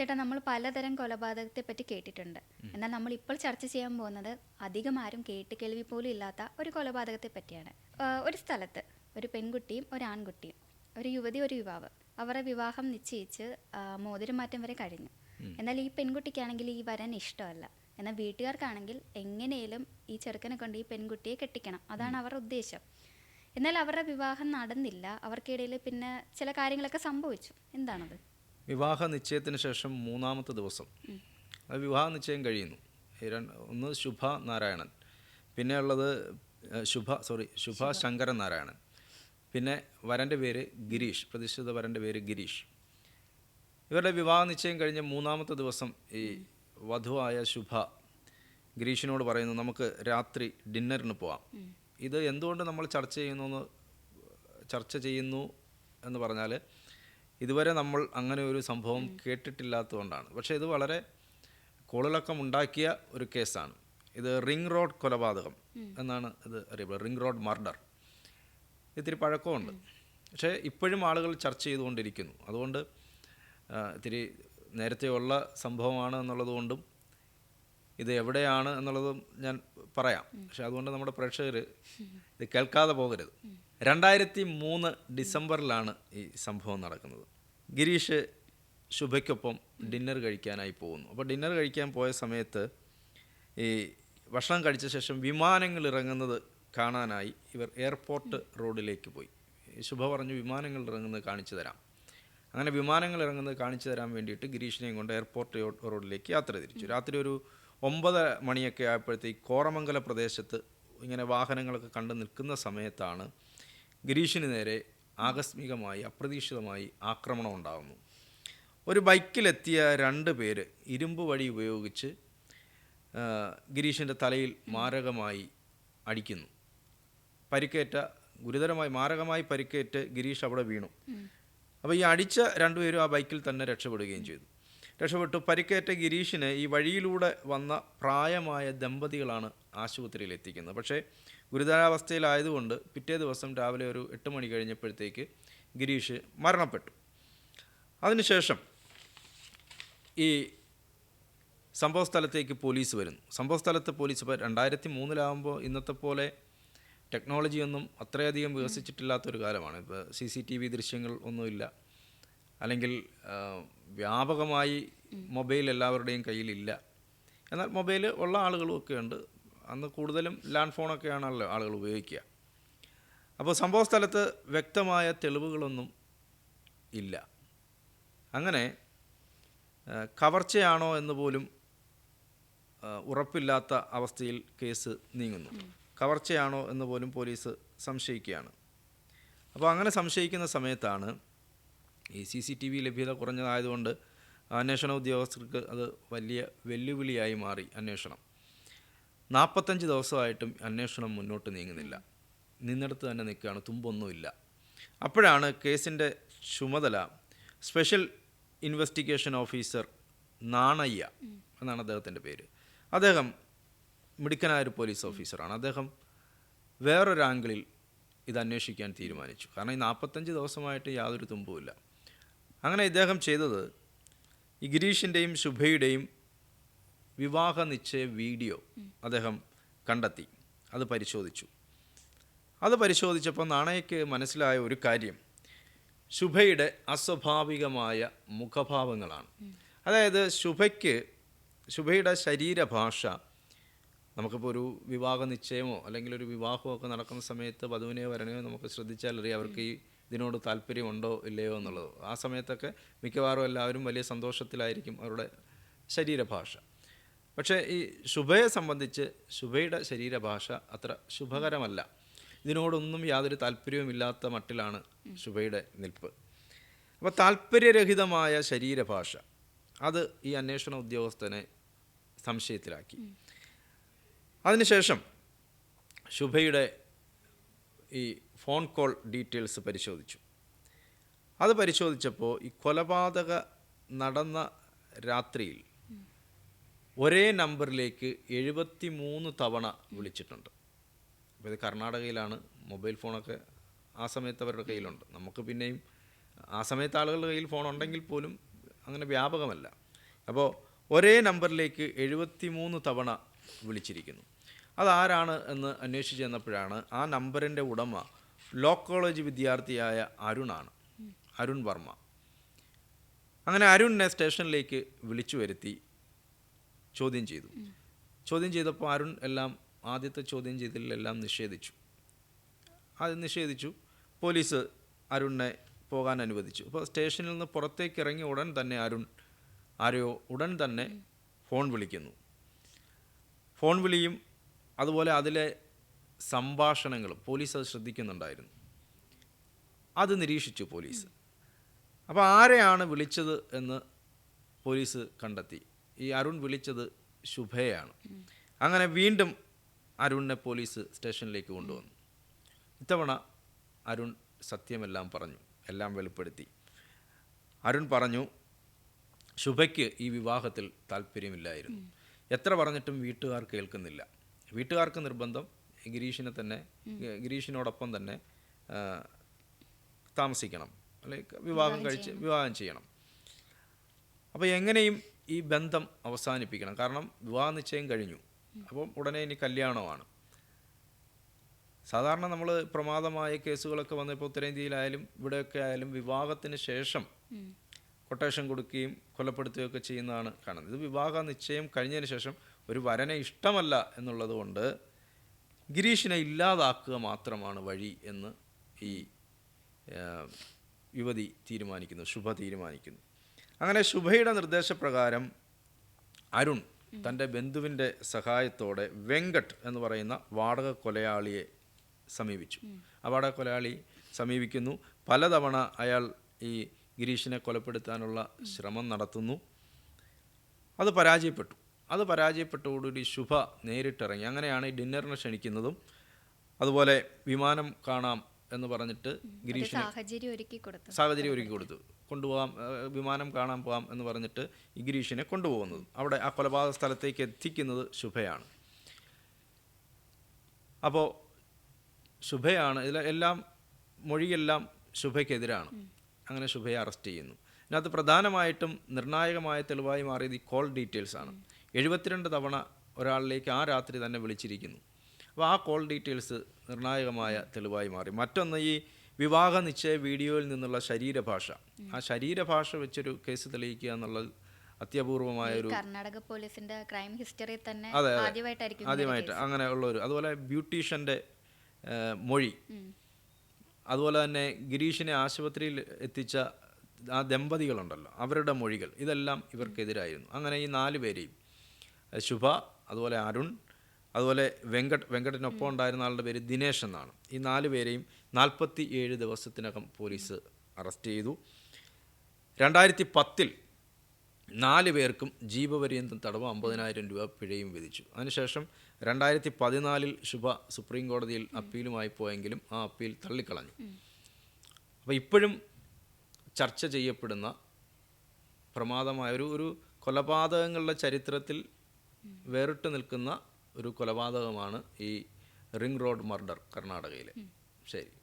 ചേട്ടാ നമ്മൾ പലതരം കൊലപാതകത്തെ പറ്റി കേട്ടിട്ടുണ്ട് എന്നാൽ നമ്മൾ ഇപ്പോൾ ചർച്ച ചെയ്യാൻ പോകുന്നത് അധികം ആരും കേട്ട് കേൾവി പോലും ഇല്ലാത്ത ഒരു കൊലപാതകത്തെ പറ്റിയാണ് ഒരു സ്ഥലത്ത് ഒരു പെൺകുട്ടിയും ഒരു ആൺകുട്ടിയും ഒരു യുവതി ഒരു യുവാവ് അവരുടെ വിവാഹം നിശ്ചയിച്ച് മോതിരമാറ്റം വരെ കഴിഞ്ഞു. എന്നാൽ ഈ പെൺകുട്ടിക്കാണെങ്കിൽ ഈ വരൻ ഇഷ്ടമല്ല. എന്നാൽ വീട്ടുകാർക്കാണെങ്കിൽ എങ്ങനെയും ഈ ചെറുക്കനെ കൊണ്ട് ഈ പെൺകുട്ടിയെ കെട്ടിക്കണം. അതാണ് അവരുടെ ഉദ്ദേശം. എന്നാൽ അവരുടെ വിവാഹം നടന്നില്ല. അവർക്കിടയിൽ പിന്നെ ചില കാര്യങ്ങളൊക്കെ സംഭവിച്ചു. എന്താണത്? വിവാഹ നിശ്ചയത്തിന് ശേഷം മൂന്നാമത്തെ ദിവസം. അത് വിവാഹ നിശ്ചയം കഴിയുന്നു. ഒന്ന് ശുഭ നാരായണൻ പിന്നെ ഉള്ളത് ശുഭ സോറി ശുഭ ശങ്കരൻ നാരായണൻ പിന്നെ വരന്റെ പേര് ഗിരീഷ് പ്രതിഷ്ഠിത വരന്റെ പേര് ഗിരീഷ്. ഇവരുടെ വിവാഹ നിശ്ചയം കഴിഞ്ഞ മൂന്നാമത്തെ ദിവസം ഈ വധുവായ ശുഭ ഗിരീഷിനോട് പറയുന്നു നമുക്ക് രാത്രി ഡിന്നറിന് പോവാം. ഇത് എന്തുകൊണ്ട് നമ്മൾ ചർച്ച ചെയ്യുന്നു ചർച്ച ചെയ്യുന്നു എന്ന് പറഞ്ഞാൽ ഇതുവരെ നമ്മൾ അങ്ങനെ ഒരു സംഭവം കേട്ടിട്ടില്ലാത്തതുകൊണ്ടാണ്. പക്ഷേ ഇത് വളരെ കോളിളക്കം ഉണ്ടാക്കിയ ഒരു കേസാണ്. ഇത് റിംഗ് റോഡ് കൊലപാതകം എന്നാണ് ഇത് അറിയപ്പെടുന്നത്. Ring road murder. ഇത്തിരി പഴക്കമുണ്ട്. പക്ഷേ ഇപ്പോഴും ആളുകൾ ചർച്ച ചെയ്തുകൊണ്ടിരിക്കുന്നു. അതുകൊണ്ട് ഇത്തിരി നേരത്തെയുള്ള സംഭവമാണ് എന്നുള്ളതുകൊണ്ടും ഇത് എവിടെയാണ് എന്നുള്ളതും ഞാൻ പറയാം. പക്ഷെ അതുകൊണ്ട് നമ്മുടെ പ്രേക്ഷകർ ഇത് കേൾക്കാതെ പോകരുത്. രണ്ടായിരത്തി മൂന്ന് ഡിസംബറിലാണ് ഈ സംഭവം നടക്കുന്നത്. ഗിരീഷ് ശുഭയ്ക്കൊപ്പം ഡിന്നർ കഴിക്കാനായി പോകുന്നു. അപ്പോൾ ഡിന്നർ കഴിക്കാൻ പോയ സമയത്ത് ഈ ഭക്ഷണം കഴിച്ച ശേഷം വിമാനങ്ങൾ ഇറങ്ങുന്നത് കാണാനായി ഇവർ എയർപോർട്ട് റോഡിലേക്ക് പോയി. ശുഭ പറഞ്ഞു വിമാനങ്ങൾ ഇറങ്ങുന്നത് കാണിച്ചു തരാം. അങ്ങനെ വിമാനങ്ങൾ ഇറങ്ങുന്നത് കാണിച്ചു തരാൻ വേണ്ടിയിട്ട് ഗിരീഷിനെയും കൊണ്ട് എയർപോർട്ട് റോഡിലേക്ക് യാത്ര തിരിച്ചു. രാത്രി ഒരു ഒമ്പത് മണിയൊക്കെ ആയപ്പോഴത്തേക്ക് കോറമംഗല പ്രദേശത്ത് ഇങ്ങനെ വാഹനങ്ങളൊക്കെ കണ്ടു നിൽക്കുന്ന സമയത്താണ് ഗിരീഷിന് നേരെ ആകസ്മികമായി അപ്രതീക്ഷിതമായി ആക്രമണം ഉണ്ടാകുന്നു ഒരു ബൈക്കിലെത്തിയ രണ്ട് പേര് ഇരുമ്പ് വഴി ഉപയോഗിച്ച് ഗിരീഷിന്റെ തലയിൽ മാരകമായി അടിക്കുന്നു. പരിക്കേറ്റ ഗുരുതരമായി മാരകമായി പരിക്കേറ്റ് ഗിരീഷ് അവിടെ വീണു. അപ്പോൾ ഈ അടിച്ച രണ്ടുപേരും ആ ബൈക്കിൽ തന്നെ രക്ഷപ്പെടുകയും ചെയ്തു. രക്ഷപ്പെട്ടു. പരിക്കേറ്റ ഗിരീഷിനെ ഈ വഴിയിലൂടെ വന്ന പ്രായമായ ദമ്പതികളാണ് ആശുപത്രിയിൽ എത്തിക്കുന്നത് പക്ഷേ ഗുരുതരാവസ്ഥയിലായതുകൊണ്ട് പിറ്റേ ദിവസം രാവിലെ ഒരു എട്ട് മണി കഴിഞ്ഞപ്പോഴത്തേക്ക് ഗിരീഷ് മരണപ്പെട്ടു. അതിനുശേഷം ഈ സംഭവ സ്ഥലത്തേക്ക് പോലീസ് വരുന്നു. സംഭവ സ്ഥലത്ത് പോലീസ് ഇപ്പോൾ രണ്ടായിരത്തി മൂന്നിലാകുമ്പോൾ ഇന്നത്തെ പോലെ ടെക്നോളജിയൊന്നും അത്രയധികം വികസിച്ചിട്ടില്ലാത്തൊരു കാലമാണ്. ഇപ്പോൾ സി സി ടി വി ദൃശ്യങ്ങൾ ഒന്നുമില്ല അല്ലെങ്കിൽ വ്യാപകമായി മൊബൈൽ എല്ലാവരുടെയും കയ്യിലില്ല. എന്നാൽ മൊബൈൽ ഉള്ള ആളുകളും ഒക്കെ ഉണ്ട്. അന്ന് കൂടുതലും ലാൻഡ് ഫോണൊക്കെയാണല്ലോ ആളുകൾ ഉപയോഗിക്കുക. അപ്പോൾ സംഭവ സ്ഥലത്ത് വ്യക്തമായ തെളിവുകളൊന്നും ഇല്ല. അങ്ങനെ കവർച്ചയാണോ എന്ന് പോലും ഉറപ്പില്ലാത്ത അവസ്ഥയിൽ കേസ് നീങ്ങുന്നു. കവർച്ചയാണോ എന്ന് പോലും പോലീസ് സംശയിക്കുകയാണ്. അപ്പോൾ അങ്ങനെ സംശയിക്കുന്ന സമയത്താണ് ഈ സി സി ടി വി ലഭ്യത കുറഞ്ഞതായതുകൊണ്ട് അന്വേഷണ ഉദ്യോഗസ്ഥർക്ക് അത് വലിയ വെല്ലുവിളിയായി മാറി അന്വേഷണം. നാൽപ്പത്തഞ്ച് ദിവസമായിട്ടും അന്വേഷണം മുന്നോട്ട് നീങ്ങുന്നില്ല. നിന്നിടത്ത് തന്നെ നിൽക്കുകയാണ് തുമ്പൊന്നുമില്ല. അപ്പോഴാണ് കേസിന്റെ ചുമതല സ്പെഷ്യൽ ഇൻവെസ്റ്റിഗേഷൻ ഓഫീസർ നാണയ്യ എന്നാണ് അദ്ദേഹത്തിന്റെ പേര്. അദ്ദേഹം മിടുക്കനായ ഒരു പോലീസ് ഓഫീസറാണ്. അദ്ദേഹം വേറൊരു ഇത് അന്വേഷിക്കാൻ തീരുമാനിച്ചു. കാരണം ഈ നാൽപ്പത്തഞ്ച് ദിവസമായിട്ട് യാതൊരു തുമ്പുമില്ല. അങ്ങനെ ഇദ്ദേഹം ചെയ്തത് ഈ ഗിരീഷിന്റെയും ശുഭയുടെയും വിവാഹ നിശ്ചയ വീഡിയോ അദ്ദേഹം കണ്ടെത്തി. അത് പരിശോധിച്ചു. അത് പരിശോധിച്ചപ്പോൾ നാണയയ്ക്ക് മനസ്സിലായ ഒരു കാര്യം. ശുഭയുടെ അസ്വാഭാവികമായ മുഖഭാവങ്ങളാണ്. അതായത് ശുഭയ്ക്ക് ശുഭയുടെ ശരീരഭാഷ നമുക്കിപ്പോൾ ഒരു വിവാഹ നിശ്ചയമോ അല്ലെങ്കിൽ ഒരു വിവാഹമോ ഒക്കെ നടക്കുന്ന സമയത്ത് വധുവിനെയോ വരനെയോ നമുക്ക് ശ്രദ്ധിച്ചാൽ അറിയാം അവർക്ക് ഈ ഇതിനോട് താല്പര്യമുണ്ടോ ഇല്ലയോ എന്നുള്ളത്. ആ സമയത്തൊക്കെ മിക്കവാറും എല്ലാവരും വലിയ സന്തോഷത്തിലായിരിക്കും അവരുടെ ശരീരഭാഷ. പക്ഷേ ഈ ശുഭയെ സംബന്ധിച്ച് ശുഭയുടെ ശരീരഭാഷ അത്ര ശുഭകരമല്ല. ഇതിനോടൊന്നും യാതൊരു താല്പര്യവുമില്ലാത്ത മട്ടിലാണ് ശുഭയുടെ നിൽപ്പ്. അപ്പോൾ താല്പര്യരഹിതമായ ശരീരഭാഷ അത് ഈ അന്വേഷണ ഉദ്യോഗസ്ഥനെ സംശയത്തിലാക്കി. അതിനുശേഷം ശുഭയുടെ ഈ ഫോൺ കോൾ ഡീറ്റെയിൽസ് പരിശോധിച്ചു. അത് പരിശോധിച്ചപ്പോൾ ഈ കൊലപാതക നടന്ന രാത്രിയിൽ ഒരേ നമ്പറിലേക്ക് എഴുപത്തി മൂന്ന് തവണ വിളിച്ചിട്ടുണ്ട്. അപ്പോൾ ഇത് കർണാടകയിലാണ്. മൊബൈൽ ഫോണൊക്കെ ആ സമയത്ത് അവരുടെ കയ്യിലുണ്ട്. നമുക്ക് പിന്നെയും ആ സമയത്ത് ആളുകളുടെ കയ്യിൽ ഫോൺ ഉണ്ടെങ്കിൽ പോലും അങ്ങനെ വ്യാപകമല്ല. അപ്പോൾ ഒരേ നമ്പറിലേക്ക് എഴുപത്തി മൂന്ന് തവണ വിളിച്ചിരിക്കുന്നു. അതാരാണ് എന്ന് അന്വേഷിച്ച് ചെന്നപ്പോഴാണ് ആ നമ്പറിന്റെ ഉടമ ലോ കോളേജ് വിദ്യാർത്ഥിയായ അരുണാണ്. അരുൺ വർമ്മ. അങ്ങനെ അരുണിനെ സ്റ്റേഷനിലേക്ക് വിളിച്ചു വരുത്തി. ചോദ്യം ചെയ്തു. ചോദ്യം ചെയ്തപ്പോൾ അരുൺ എല്ലാം ആദ്യത്തെ ചോദ്യം ചെയ്തതിലെല്ലാം നിഷേധിച്ചു. അത് നിഷേധിച്ചു. പോലീസ് അരുണിനെ പോകാൻ അനുവദിച്ചു. അപ്പോൾ സ്റ്റേഷനിൽ നിന്ന് പുറത്തേക്ക് ഇറങ്ങിയ ഉടൻ തന്നെ അരുൺ ആരെയോ ഉടൻ തന്നെ ഫോൺ വിളിക്കുന്നു. ഫോൺ വിളിയും അതുപോലെ അതിലെ സംഭാഷണങ്ങളും പോലീസ് അത് ശ്രദ്ധിക്കുന്നുണ്ടായിരുന്നു. അത് നിരീക്ഷിച്ചു പോലീസ്. അപ്പോൾ ആരെയാണ് വിളിച്ചത് എന്ന് പോലീസ് കണ്ടെത്തി. ഈ അരുൺ വിളിച്ചത് ശുഭയാണ്. അങ്ങനെ വീണ്ടും അരുണിനെ പോലീസ് സ്റ്റേഷനിലേക്ക് കൊണ്ടുവന്നു. ഇത്തവണ അരുൺ സത്യമെല്ലാം പറഞ്ഞു എല്ലാം വെളിപ്പെടുത്തി. അരുൺ പറഞ്ഞു ശുഭയ്ക്ക് ഈ വിവാഹത്തിൽ താല്പര്യമില്ലായിരുന്നു. എത്ര പറഞ്ഞിട്ടും വീട്ടുകാർ കേൾക്കുന്നില്ല. വീട്ടുകാർക്ക് നിർബന്ധം ഗിരീഷിനെ തന്നെ ഗിരീഷിനോടൊപ്പം തന്നെ താമസിക്കണം. അല്ലെങ്കിൽ വിവാഹം കഴിച്ച് വിവാഹം ചെയ്യണം. അപ്പോൾ എങ്ങനെയും ഈ ബന്ധം അവസാനിപ്പിക്കണം. കാരണം വിവാഹ നിശ്ചയം കഴിഞ്ഞു. അപ്പം ഉടനെ ഇനി കല്യാണമാണ്. സാധാരണ നമ്മൾ പ്രമാദമായ കേസുകളൊക്കെ വന്നപ്പോൾ ഉത്തരേന്ത്യയിലായാലും ഇവിടെയൊക്കെ ആയാലും വിവാഹത്തിന് ശേഷം കൊട്ടേഷൻ കൊടുക്കുകയും കൊലപ്പെടുത്തുകയൊക്കെ ചെയ്യുന്നതാണ് കാണുന്നത്. ഇത് വിവാഹ നിശ്ചയം കഴിഞ്ഞതിന് ശേഷം ഒരു വരനെ ഇഷ്ടമല്ല എന്നുള്ളത് കൊണ്ട് ഗിരീഷിനെ ഇല്ലാതാക്കുക മാത്രമാണ് വഴി എന്ന് ഈ യുവതി തീരുമാനിക്കുന്നു ശുഭ തീരുമാനിക്കുന്നു. അങ്ങനെ ശുഭയുടെ നിർദ്ദേശപ്രകാരം അരുൺ തന്റെ ബന്ധുവിന്റെ സഹായത്തോടെ വെങ്കട്ട് എന്ന് പറയുന്ന വാടക കൊലയാളിയെ സമീപിച്ചു. ആ വാടക കൊലയാളി സമീപിക്കുന്നു. പലതവണ അയാൾ ഈ ഗിരീഷിനെ കൊലപ്പെടുത്താനുള്ള ശ്രമം നടത്തുന്നു. അത് പരാജയപ്പെട്ടു. അത് പരാജയപ്പെട്ടോടുകൂടി ശുഭ നേരിട്ടിറങ്ങി. അങ്ങനെയാണ് ഈ ഡിന്നറിന് ക്ഷണിക്കുന്നതും. അതുപോലെ വിമാനം കാണാം എന്ന് പറഞ്ഞിട്ട് ഗിരീഷിന് സാഹചര്യം ഒരുക്കി കൊടുത്തു കൊണ്ടുപോകാം വിമാനം കാണാൻ പോകാം എന്ന് പറഞ്ഞിട്ട് ഗിരീഷിനെ കൊണ്ടുപോകുന്നത്. അവിടെ ആ കൊലപാതക സ്ഥലത്തേക്ക് എത്തിക്കുന്നത് ശുഭയാണ്. അപ്പോൾ ശുഭയാണ് ഇതിൽ എല്ലാം മൊഴിയെല്ലാം ശുഭയ്ക്കെതിരാണ്. അങ്ങനെ ശുഭയെ അറസ്റ്റ് ചെയ്യുന്നു. ഇതിനകത്ത് പ്രധാനമായിട്ടും നിർണായകമായ തെളിവായി മാറിയത് ഈ കോൾ ഡീറ്റെയിൽസ് ആണ്. എഴുപത്തിരണ്ട് തവണ ഒരാളിലേക്ക് ആ രാത്രി തന്നെ വിളിച്ചിരിക്കുന്നു. അപ്പോൾ ആ കോൾ ഡീറ്റെയിൽസ് നിർണായകമായ തെളിവായി മാറി. മറ്റൊന്ന് ഈ വിവാഹ നിശ്ചയ വീഡിയോയിൽ നിന്നുള്ള ശരീരഭാഷ. ആ ശരീരഭാഷ വെച്ചൊരു കേസ് തെളിയിക്കുക എന്നുള്ളത് അത്യപൂർവമായ ഒരു കർണാടക പോലീസിന്റെ ക്രൈം ഹിസ്റ്ററി തന്നെ. ആദ്യമായിട്ടായിരിക്കും ആദ്യമായിട്ട് അങ്ങനെ ഉള്ളൊരു അതുപോലെ ബ്യൂട്ടീഷ്യന്റെ മൊഴി. അതുപോലെ തന്നെ ഗിരീഷിനെ ആശുപത്രിയിൽ എത്തിച്ച ആ ദമ്പതികളുണ്ടല്ലോ അവരുടെ മൊഴികൾ ഇതെല്ലാം ഇവർക്കെതിരായിരുന്നു. അങ്ങനെ ഈ നാല് പേരെയും ശുഭ അതുപോലെ അരുൺ അതുപോലെ വെങ്കട്ട് വെങ്കട്ടിനൊപ്പം ഉണ്ടായിരുന്ന ആളുടെ പേര് ദിനേശ് എന്നാണ്. ഈ നാല് പേരെയും നാൽപ്പത്തി ഏഴ് ദിവസത്തിനകം പോലീസ് അറസ്റ്റ് ചെയ്തു. രണ്ടായിരത്തി പത്തിൽ നാല് പേർക്കും ജീവപര്യന്തം തടവ് അമ്പതിനായിരം രൂപ പിഴയും വിധിച്ചു. അതിനുശേഷം രണ്ടായിരത്തി പതിനാലിൽ ശുഭ സുപ്രീം കോടതിയിൽ അപ്പീലുമായി പോയെങ്കിലും ആ അപ്പീൽ തള്ളിക്കളഞ്ഞു. അപ്പോൾ ഇപ്പോഴും ചർച്ച ചെയ്യപ്പെടുന്ന പ്രമാദമായ ഒരു ഒരു കൊലപാതകങ്ങളുടെ ചരിത്രത്തിൽ വേറിട്ട് നിൽക്കുന്ന ഒരു കൊലപാതകമാണ് ഈ റിംഗ് റോഡ് മർഡർ കർണാടകയിലെ. ശരി.